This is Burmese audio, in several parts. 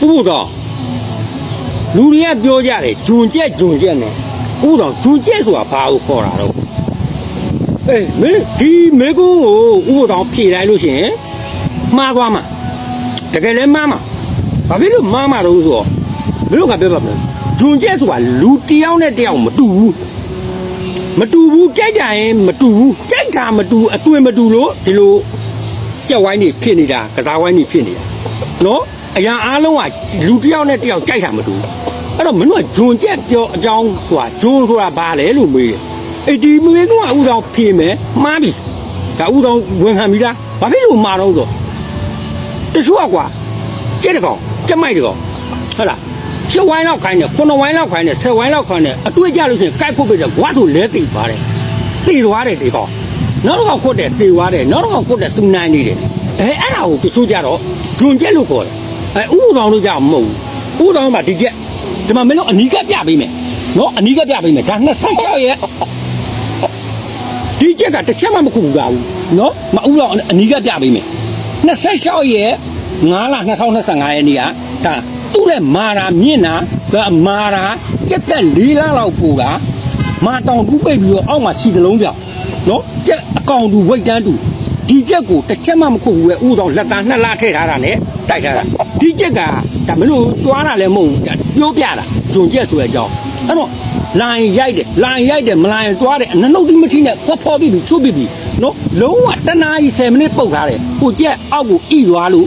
ပူတော့လူတွေကပြောကြတယ်ဂျွန်ကျက်ဂျွန်ကျက်နဲ့ဥတော့ဂျွန်ကျက်ဆိုတာဘာကိုခေါ်တာတော့အေးမင်းဒီမေကုန်းကိုဥတော့ဖြေလိုက်လို့ရှိရင်မှားသွားမှာတကယ်လည်းမှားမှာဘာဖြစ်လို့မှားမှာတော့ဆိုတော့မင်းတို့ကပြောပါမလားဂျွန်ကျက်ဆိုတာလူတစ်ယောက်နဲ့တစ်ယောက်မတူဘူးမတူဘူးကြိုက်တာရင်မတူဘူးကြိုက်တာမတူအသွင်မတူလို့ဒီလိုကြက်ဝိုင်းနေဖြစ်နေတာကစားဝိုင်းနေဖြစ်နေတာနော် အရာအားလုံးကလူတစ်ယောက်နဲ့တစ်ယောက်ကြိုက်တာမတူဘူးအဲ့တော့မင်းတို့ကဂျွန်ကျက်ပြောအကြောင်းဟိုကဂျွန်ဆိုတာဘာလဲလို့မေးတယ်အေးဒီမေးကဥတော်ဖြေမယ်မှားပြီဒါဥတော်ဝင်ခံပြီလားဘာဖြစ်လို့မှားတော့ဆိုတချို့ကကွာကျက်တကောင်ကျက်မိုက်တကောင်ဟုတ်လားရှစ်ဝိုင်းလောက်ခိုင်းတယ်ခုနှစ်ဝိုင်းလောက်ခိုင်းတယ်ဆယ်ဝိုင်းလောက်ခိုင်းတယ်အတွေ့အကြလို့ရှိရင်ကြိုက်ဖို့ပြတယ်ဝါဆိုလဲတိပါတယ်တိသွားတယ်ဒီကောင်နောက်တစ်ကောင်ခွတ်တယ်တိသွားတယ်နောက်တစ်ကောင်ခွတ်တယ်သူနိုင်နေတယ်အဲအဲ့ဒါကိုတချို့ကြတော့ဂျွန်ကျက်လို့ခေါ်တယ် အဲဥတော်တော်တို့ကြမဟုတ်ဘူးဥတော်တော်မှာဒီချက်ဒီမှာမင်းတို့အနီးကပ်ပြပေးမယ်နော်အနီးကပ်ပြပေးမယ်ဒါ26ရက်ဒီချက်ကတစ်ချက်မှမခုဘူးကာဘူးနော်မဥတော်အနီးကပ်ပြပေးမယ်26ရက်9လ2025ရဲ့နေ့ကဒါသူ့လည်းမာရာမြင့်တာကမာရာကျက်သက်၄လလောက်ပူတာမာတောင်ကူးပိတ်ပြီးတော့အောက်မှာခြေစလုံးပြောင်းနော်ကျက်အကောင်တူဝိတ်တန်းတူ ဒီချက်ကိုတစ်ချက်မှမခုဘူးပဲဥတော်လက်သားနှစ်လထည့်ထားတာနဲ့တိုက်ထားတာဒီချက်ကဒါမလို့ကြွားတာလည်းမဟုတ်ဘူးဒါပြောပြတာဂျုံချက်ဆိုတဲ့အကြောင်းအဲ့တော့လိုင်ရိုက်တယ်လိုင်ရိုက်တယ်မလိုင်တွားတယ်အနနှုတ်သီးမထီးနဲ့ဖော်ဖော်ပြီးပြီးချုပ်ပြီးပြီးနော်လုံးဝတနာကြီး10မိနစ်ပုတ်ထားတယ်ကိုကြက်အောက်ကိုဣသွားလို့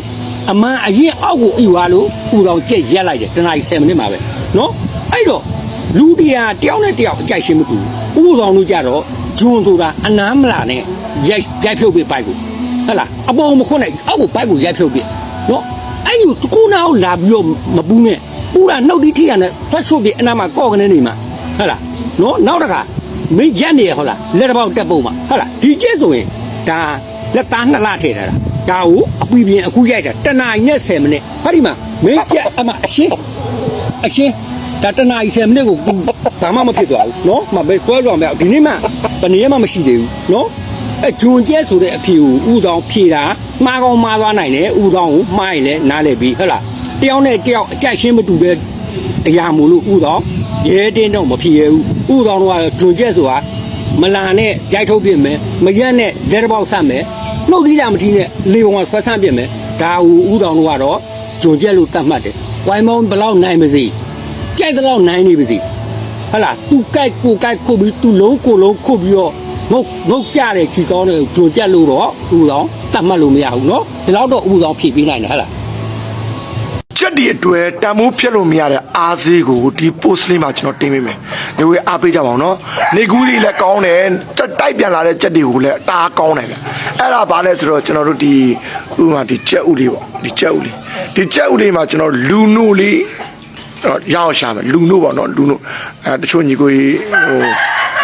အမှန်အရင်အောက်ကိုဣသွားလို့ပူတော်ကြက်ရက်လိုက်တယ်တနာကြီး10မိနစ်မှာပဲနော်အဲ့တော့ လူတရားတယောက်နဲ့တယောက်အကြိုက်ရှင်းမတူဘူးဥတော်တို့ကြတော့ဂျွန်ဆိုတာအနားမလာနဲ့ရိုက်ရိုက်ဖြုတ်ပြီးပိုက်ကိုဟဟလားအပေါ်မခွနဲ့အောက်ကိုပိုက်ကိုရိုက်ဖြုတ်ပြီးနော်အဲ့ယူကိုနာကိုလာပြီးတော့မပူးနဲ့ပူတာနှုတ်သီးထိရနဲ့ဖတ်ချုပ်ပြီးအနားမှာကော့ကနေနေမှာဟုတ်လားနော်နောက်တစ်ခါမင်းရက်နေရဟုတ်လားလက်တစ်ပေါက်တက်ပုံမှာဟုတ်လားဒီကျက်ဆိုရင်ဒါလက်သားနှစ်လထည့်ထားတာဒါကိုအပီပြင်အခုရိုက်တာတနာရီနဲ့10မိနစ်ဟာဒီမှာမင်းကျက်အမအရှင်းအရှင်း ဒါတနာရီ10မိနစ်ကိုဘာမှမဖြစ်သွားဘူးနော်မပဲကွဲလွန်မရဒီနေ့မှတနေ့မှမရှိသေးဘူးနော်အဲဂျွန်ကျက်ဆိုတဲ့အဖြေကိုဥတောင်ဖြေတာမှားကောင်းမှားသွားနိုင်တယ်ဥတောင်ကိုမှားရင်လည်းနားလည်ပြီဟုတ်လားတယောက်နဲ့တယောက်အကြိုက်ရှင်းမတူတဲ့အရာမို့လို့ဥတော်ရဲတင်းတော့မဖြစ်ရဘူးဥတော်တော့ဂျွန်ကျက်ဆိုတာမလာနဲ့ကြိုက်ထုတ်ပြစ်မယ်မရက်နဲ့လက်တစ်ပေါက်ဆက်မယ်နှုတ်သီးကြမထီးနဲ့လေပုံကဆွဲဆန့်ပြစ်မယ်ဒါဟူဥတော်တော့ကတော့ဂျွန်ကျက်လို့တတ်မှတ်တယ်ဝိုင်းမောင်းဘယ်လောက်နိုင်မစီ ကြိုက်တဲ့လောက်နိုင်နေပါစီဟလာသူကြိုက်ကိုကြိုက်ခုတ်ပြီးသူလုံးကိုလုံးခုတ်ပြီးတော့ငုတ်ငုတ်ကြတဲ့ချီကောင်းတဲ့ဂျွန်ကျက်လို့တော့ဥတော်တတ်မှတ်လို့မရဘူးเนาะဒီလောက်တော့ဥတော်ဖြည့်ပေးနိုင်တယ်ဟလာ ချက်ဒီအတွက်တန်မိုးဖြစ်လို့မရတဲ့အားစေးကိုဒီ post လေးမှာကျွန်တော်တင်ပေးမယ်။ဒီဝေးအားပေးကြပါအောင်နော်။နေကူးလေးလည်းကောင်းတယ်။တက်တိုက်ပြန်လာတဲ့ချက်တွေကိုလည်းအတားကောင်းတယ်ဗျ။အဲ့ဒါဘာလဲဆိုတော့ကျွန်တော်တို့ဒီဥပမာဒီချက်ဥလေးပေါ့။ဒီချက်ဥလေး။ဒီချက်ဥလေးမှာကျွန်တော်လူနိုလေး တော့ရအောင်ရှာမယ်လူနိုပေါ့နော်လူနိုအဲတချို့ညီကိုကြီးဟို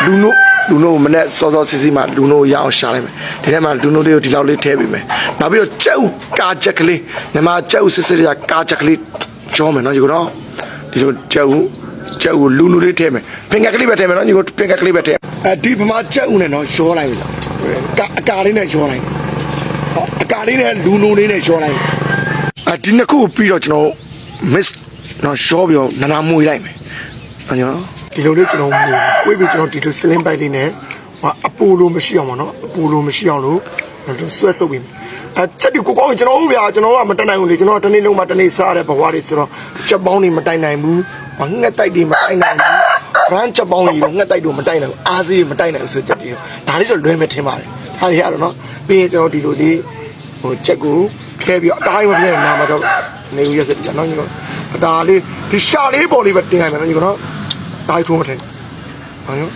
လူနိုလူနိုမနဲ့စောစောစစ်စစ်မှလူနိုရအောင်ရှာလိုက်မယ်ဒီထဲမှာလူနိုလေးကိုဒီလောက်လေးထည့်ပေးမယ်နောက်ပြီးတော့ကြက်ဥကာချက်ကလေးညီမကြက်ဥစစ်စစ်ရကာချက်ကလေးကြောမယ်နော်ညီကိုနော်ဒီလိုကြက်ဥကြက်ဥလူနိုလေးထည့်မယ်ဖင်ကကလေးပဲထည့်မယ်နော်ညီကိုဖင်ကကလေးပဲထည့်အဲဒီဗမာကြက်ဥနဲ့နော်ရောလိုက်ပြီကာအကာလေးနဲ့ရောလိုက်ဟောအကာလေးနဲ့လူနိုလေးနဲ့ရောလိုက်အဲဒီနှစ်ခုပြီးတော့ကျွန်တော် miss နော်ရှော့ပြီးတော့နာနာမွေလိုက်မယ်။အဲ့နော်ဒီလိုလေးကျွန်တော်မွေဝိပြီးကျွန်တော်ဒီလိုစလင်းပိုက်လေးနဲ့ဟိုအပူလိုမရှိအောင်ပါနော်အပူလိုမရှိအောင်လို့ကျွန်တော်ဆွဲဆုပ်ပြီးအဲချက်ဒီကိုကောင်းကျွန်တော်ဗျာကျွန်တော်ကမတက်နိုင်ဘူးလေကျွန်တော်တနေ့လုံးမှတနေ့စားရတဲ့ဘဝတွေဆိုတော့ချက်ပေါင်းတွေမတိုင်နိုင်ဘူးငှက်တိုက်တွေမတိုင်နိုင်ဘူးရမ်းချက်ပေါင်းတွေငှက်တိုက်တွေမတိုင်နိုင်ဘူးအားစီးတွေမတိုင်နိုင်ဘူးဆိုချက်ဒီဒါလေးတော့လွဲမဲ့ထင်ပါတယ်ဒါတွေကတော့နော်ပြီးရင်ကျွန်တော်ဒီလိုလေးဟိုချက်ကိုဖဲပြီးတော့အတိုင်းမပြည့်နာမှာတော့နေဦးရက်စတယ်နော်ညီတော် ဒါလေးဒီရှာလေးပေါ်လေးပဲတင်လိုက်မယ်နော်ညီကတော့ဒါထိုးမထင်ဟုတ်ရော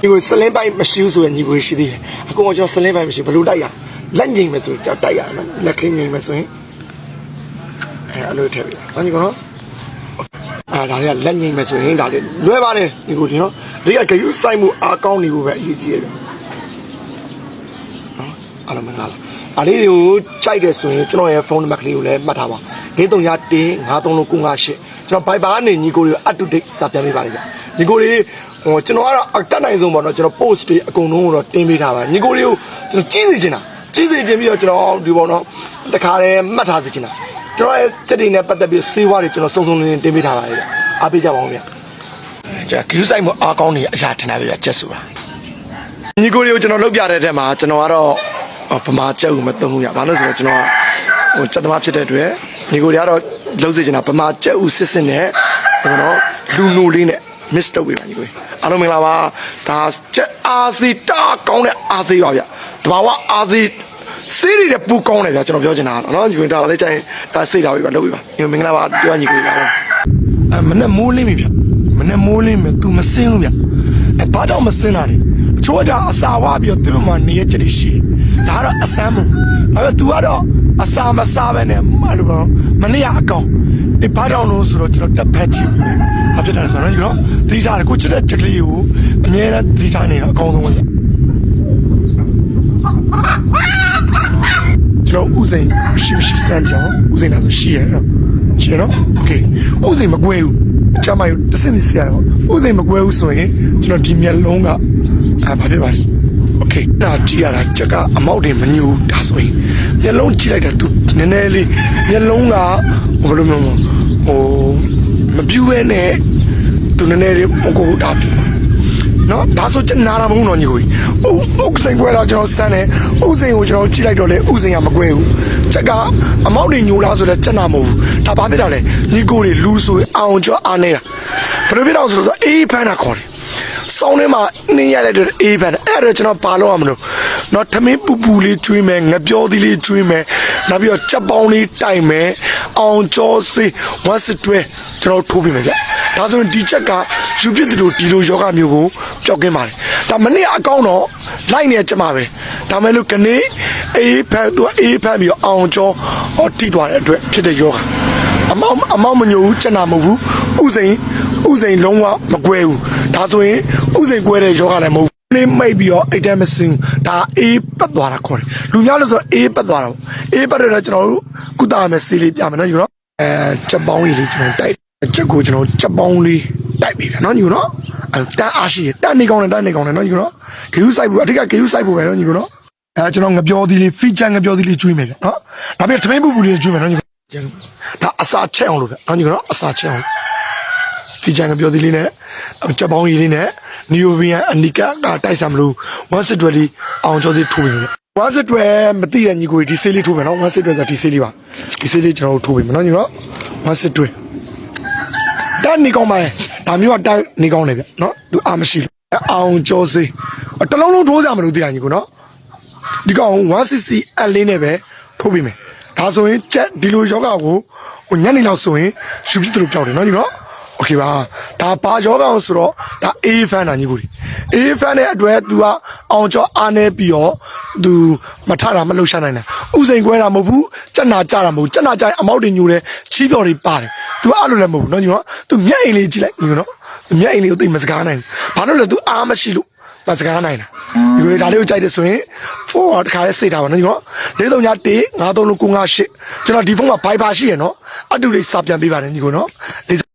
ဒီကိုစလင်းပိုက်မရှိဘူးဆိုရင်ညီကိုရှိသေးတယ်အကောင်ကကျွန်တော်စလင်းပိုက်မရှိဘယ်လိုတိုက်ရလက်ငိမ့်မယ်ဆိုတော့တိုက်ရမယ်လက်ခင်းငိမ့်မယ်ဆိုရင်အဲအဲ့လိုထည့်ပြီနော်ညီကတော့အာဒါလေးကလက်ငိမ့်မယ်ဆိုရင်ဒါလေးလွဲပါနဲ့ညီကိုဒီနော်ဒီကဂယုစိုက်မှုအားကောင်းနေဖို့ပဲအရေးကြီးတယ်နော်အားလုံးမင်္ဂလာ အားလေးကိုကြိုက်တယ်ဆိုရင်ကျွန်တော်ရဲ့ဖုန်းနံပါတ်ကလေးကိုလည်းမှတ်ထားပါ03ရ1 535958ကျွန်တော် Viber ကနေညီကိုတွေ up to date စာပြန်ပေးပါလိမ့်မယ်ညီကိုတွေဟိုကျွန်တော်ကတော့အတက်နိုင်ဆုံးပေါ့နော်ကျွန်တော် post တွေအကုန်လုံးကိုတော့တင်ပေးထားပါညီကိုတွေကိုကျွန်တော်ကြီးစီချင်တာကြီးစီချင်ပြီးတော့ကျွန်တော်ဒီပေါ့နော်တခါတည်းမှတ်ထားစီချင်တာကျွန်တော်ရဲ့စက်တွေနဲ့ပတ်သက်ပြီးစေးဝါးတွေကျွန်တော်စုံစုံလင်းလင်းတင်ပေးထားပါတယ်ဗျအားပေးကြပါဦးဗျကျွန်တော်ဂရုစိုက်မှုအားကောင်းနေအရာထင်တာပဲဗျချက်ဆိုတာညီကိုတွေကိုကျွန်တော်လုပ်ပြတဲ့တဲ့မှာကျွန်တော်ကတော့ ဗမာချက်ကိုမသုံးဘူးဗျဘာလို့ဆိုတော့ကျွန်တော်ကဟိုစက်သမားဖြစ်တဲ့အတွက်ညီကိုတွေကတော့လုံးစေချင်တာဗမာချက်ဦးစစ်စစ်နဲ့ဟိုတော့လူနိုလေးနဲ့ miss လုပ်ပေးပါညီကိုအားလုံးမင်္ဂလာပါဒါချက်အာစီတာကောင်းတဲ့အာစီပါဗျတဘာဝအာစီစေးရတဲ့ပူကောင်းတယ်ဗျကျွန်တော်ပြောချင်တာကတော့ညီကိုဒါလည်းကြိုင်ဒါစိတ်ထားပြီပါလုပ်ပြီပါညီမင်္ဂလာပါပြောညီကိုပါအမနဲ့မိုးလင်းပြီဗျမနဲ့မိုးလင်းမယ် तू မစင်းဘူးဗျအဲ ဘာကြောင့်မစင်းတာလဲအချို့ကအစာဝါပြီးတော့သူ့မှာနေရချက်တွေရှိတယ်ဒါကတော့အစမ်းမို့ဒါပေမဲ့ तू ကတော့အစာမစားပဲနဲ့မလိုတော့မနေ့ကအကောင်ဒီဘာကြောင့်လို့ဆိုတော့ကျွန်တော်တက်ဖက်ကြည့်ပြီဘာဖြစ်တာလဲဆိုတော့ညီတော့သတိထားတယ်ကိုချစ်တဲ့ချက်ကလေးကိုအမြဲတမ်းသတိထားနေတော့အကောင်းဆုံးပဲဗျကျွန်တော်ဥစိန်ရှိရှိစမ်းကြအောင်ဥစိန်လားဆိုရှိရနော်ရှိရနော်โอเคဥစိန်မကွဲဘူး ကျမယူတစ်စင်းစီရတော့ဥစိန်မကွဲဘူးဆိုရင်ကျွန်တော်ဒီမျက်လုံးကအာဘာဖြစ်ပါလဲโอเคဒါကြည့်ရတာချက်ကအမောက်တွေမညူဒါဆိုရင်မျက်လုံးကြည့်လိုက်တာ तू နည်းနည်းလေးမျက်လုံးကဘယ်လိုမျိုးဟိုမပြူးပဲနဲ့ သူနည်းနည်းလေးမကိုတာပြီ နော်ဒါဆိုကျွန်နာတာမဟုတ်တော့ညီကိုဥဥစိန်ကွဲတော့ကျွန်တော်စမ်းတယ်ဥစိန်ကိုကျွန်တော်ကြည့်လိုက်တော့လေဥစိန်ကမကွဲဘူးချက်ကအမောက်တွေညိုလားဆိုတော့ချက်နာမဟုတ်ဘူးဒါဘာဖြစ်တာလဲညီကိုတွေလူဆိုရင်အောင်ကျော်အားနေတာဘယ်လိုဖြစ်တော့ဆိုတော့အေးဖမ်းတာခေါ်တယ်စောင်းထဲမှာနင်းရတဲ့အတွက်အေးဖမ်းတယ်အဲ့ဒါကျွန်တော်ပါလို့ရမလို့နော်ထမင်းပူပူလေးကျွေးမယ်ငပြောသီးလေးကျွေးမယ်နောက်ပြီးတော့ချက်ပေါင်းလေးတိုက်မယ် အောင်ကျော်စေးဝတ်စတွဲကျွန်တော်ထိုးပြမယ်ဗျဒါဆိုရင်ဒီချက်ကယူပြစ်တူဒီလိုယောဂမျိုးကိုပျောက်ကင်းပါတယ်ဒါမနေ့အကောင်းတော့လိုက်နေကြမှာပဲဒါမဲ့လို့ကနေအေးဖမ်းသူအေးဖမ်းပြီးတော့အောင်ကျော်ဟောတိသွားတဲ့အတွက်ဖြစ်တဲ့ယောဂအမောက်အမောက်မညိုဘူးကျန်တာမဟုတ်ဘူးဥစိန်ဥစိန်လုံးဝမကွဲဘူးဒါဆိုရင်ဥစိန်ကွဲတဲ့ယောဂလည်းမဟုတ် ဘူးနေမိတ်ပြီးတော့အိတ်တမစင်ဒါအေးပတ်သွားတာခေါ်တယ်လူများလို့ဆိုတော့အေးပတ်သွားတာပေါ့အေးပတ်တဲ့တော့ကျွန်တော်တို့ကုသမယ်စီးလေးပြမယ်နော်ယူနော်အဲချက်ပေါင်းကြီးလေးကျွန်တော်တိုက်ချက်ကိုကျွန်တော်ချက်ပေါင်းလေးတိုက်ပြီဗျာနော်ယူနော်အဲတန်းအားရှိတယ်တန်းနေကောင်းတယ်တန်းနေကောင်းတယ်နော်ယူနော်ဂယူစိုက်ဖို့အထက်ကဂယူစိုက်ဖို့ပဲနော်ယူနော်အဲကျွန်တော်ငပြောသီးလေး feature ငပြောသီးလေးကျွေးမယ်ဗျာနော်ဒါပြထမင်းပူပူလေးကျွေးမယ်နော်ယူဒါအစာချက်အောင်လို့ဗျာနော်ယူနော်အစာချက်အောင် ဖီချန်ကပြောသေးလေးနဲ့ချက်ပေါင်းရည်လေးနဲ့နီယိုဗီယန်အနီကာကတိုက်ဆံမလို့1စစ်တွဲလေးအောင်ကျော်စီထိုးပြီ1စစ်တွဲမသိတဲ့ညီကိုဒီဆေးလေးထိုးမယ်နော်1စစ်တွဲဆိုဒီဆေးလေးပါဒီဆေးလေးကျွန်တော်တို့ထိုးပြီမနော်ညီနော်1စစ်တွဲတန်းနေကောင်းပါရဲ့ဒါမျိုးကတန်းနေကောင်းတယ်ဗျနော်သူအာမရှိလို့အောင်ကျော်စီတလုံးလုံးထိုးကြမလို့တရားညီကိုနော်ဒီကောင် 1cc အလေးနဲ့ပဲထိုးပြီမယ်ဒါဆိုရင်ချက်ဒီလိုယောဂကိုဟိုညနေလောက်ဆိုရင်ယူပြီးသူတို့ပြောက်တယ်နော်ညီနော် โอเคပါဒါဘာယောဂအောင်ဆိုတော့ဒါအေးဖန်တာညီကိုဒီအေးဖန်တဲ့အတွက် तू ကအောင်ကျော်အားနေပြီးတော့ तू မထတာမလှုပ်ရှားနိုင်တာဥစိန်ခွဲတာမဟုတ်ဘူးစက်နာကြတာမဟုတ်ဘူးစက်နာကြရင်အမောက်တွေညိုတယ်ချီးပြော်တွေပါတယ် तू အဲ့လိုလည်းမဟုတ်ဘူးเนาะညီနော် तू မျက်အိမ်လေးကြည့်လိုက်ညီနော် तू မျက်အိမ်လေးကိုသိမစကားနိုင်ဘူးဘာလို့လဲ तू အားမရှိလို့မစကားနိုင်တာဒီလိုဒါလေးကိုကြိုက်တယ်ဆိုရင် forward တခါလေးစိတ်ထားပါနော်ညီနော်၄3ည1 9 3 9 5 8ကျွန်တော်ဒီဖုန်းမှာ Viber ရှိရနော်အတူလေးစာပြန်ပေးပါတယ်ညီကိုနော်